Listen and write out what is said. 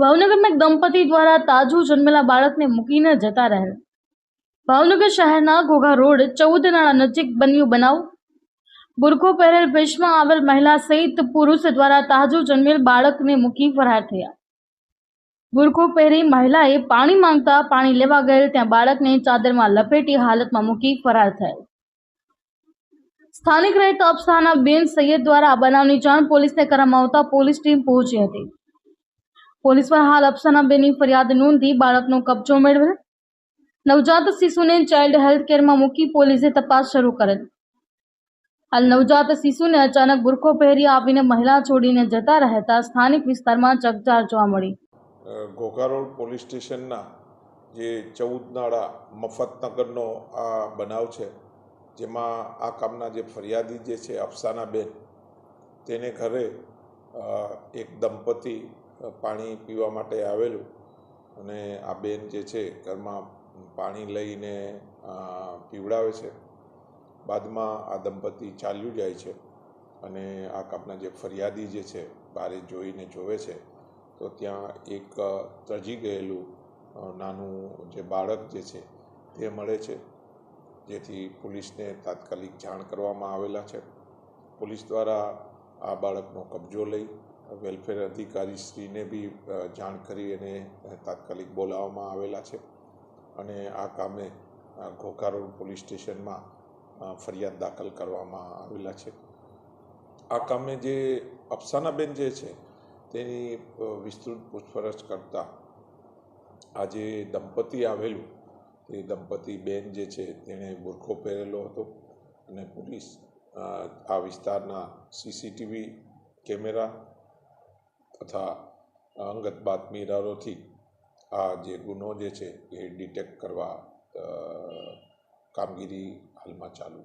ભાવનગરમાં એક દંપતી દ્વારા તાજું જન્મેલા બાળકને મૂકીને જતા રહેલ. ભાવનગર શહેરના ઘોઘા રોડ ચૌદ નાળા નજીક બન્યું બનાવ. બુરખો પહેરેલ ભેષમાં આવેલ મહિલા સહિત પુરુષ દ્વારા તાજું જન્મેલ બાળકને મૂકી ફરાર થયા. બુરખો પહેરી મહિલાએ પાણી માંગતા પાણી લેવા ગયેલ ત્યાં બાળકને ચાદરમાં લપેટી હાલતમાં મૂકી ફરાર થયેલ. સ્થાનિક રહેતા અફસાના બેન સૈયદ દ્વારા આ બનાવની જાણ પોલીસને કરવામાં આવતા પોલીસ ટીમ પહોંચી હતી. પોલીસ પર હાલ અફસાના બેની ફરિયાદ નોંધી બાળકનો કબજો મેળવેલ નવજાત શિશુને ચાઇલ્ડ હેલ્થ કેરમાં મૂકી પોલીસે તપાસ શરૂ કરેલ. હાલ નવજાત શિશુને અચાનક બુરખો પહેરી આવીને મહિલા છોડીને જતા રહેતા સ્થાનિક વિસ્તારમાં ચકચાર જોવા મળી. ઘોઘારોડ પોલીસ સ્ટેશનના જે ચૌદ નાળા મફતનગરનો આ બનાવ છે, જેમાં આ કામના જે ફરિયાદી જે છે અફસાના બેન, તેને ઘરે એક દંપતી પાણી પીવા માટે આવેલું અને આ બેન જે છે ઘરમાં પાણી લઈને પીવડાવે છે. બાદમાં આ દંપતી ચાલ્યું જાય છે અને આ કાપના જે ફરિયાદી જે છે બારે જોઈને જોવે છે, તો ત્યાં એક ત્રજી ગયેલું નાનું જે બાળક જે છે તે મળે છે, જેથી પોલીસને તાત્કાલિક જાણ કરવામાં આવેલા છે. પોલીસ દ્વારા આ બાળકનો કબજો લઈ વેલફેર અધિકારી શ્રીને બી જાણ કરી અને તાત્કાલિક બોલાવવામાં આવેલા છે. અને આ કામે ઘોઘા રોડ પોલીસ સ્ટેશનમાં ફરિયાદ દાખલ કરવામાં આવેલા છે. આ કામે જે અફસાનાબેન જે છે, તેની વિસ્તૃત પૂછપરછ કરતાં આ જે દંપતી આવેલું, તે દંપતી બેન જે છે, તેણે બુરખો પહેરેલો હતો અને પોલીસ આ વિસ્તારના સીસીટીવી કેમેરા તથા અંગત બાતમીદારોથી આ જે ગુનો જે છે એ ડિટેક્ટ કરવા કામગીરી હાલમાં ચાલુ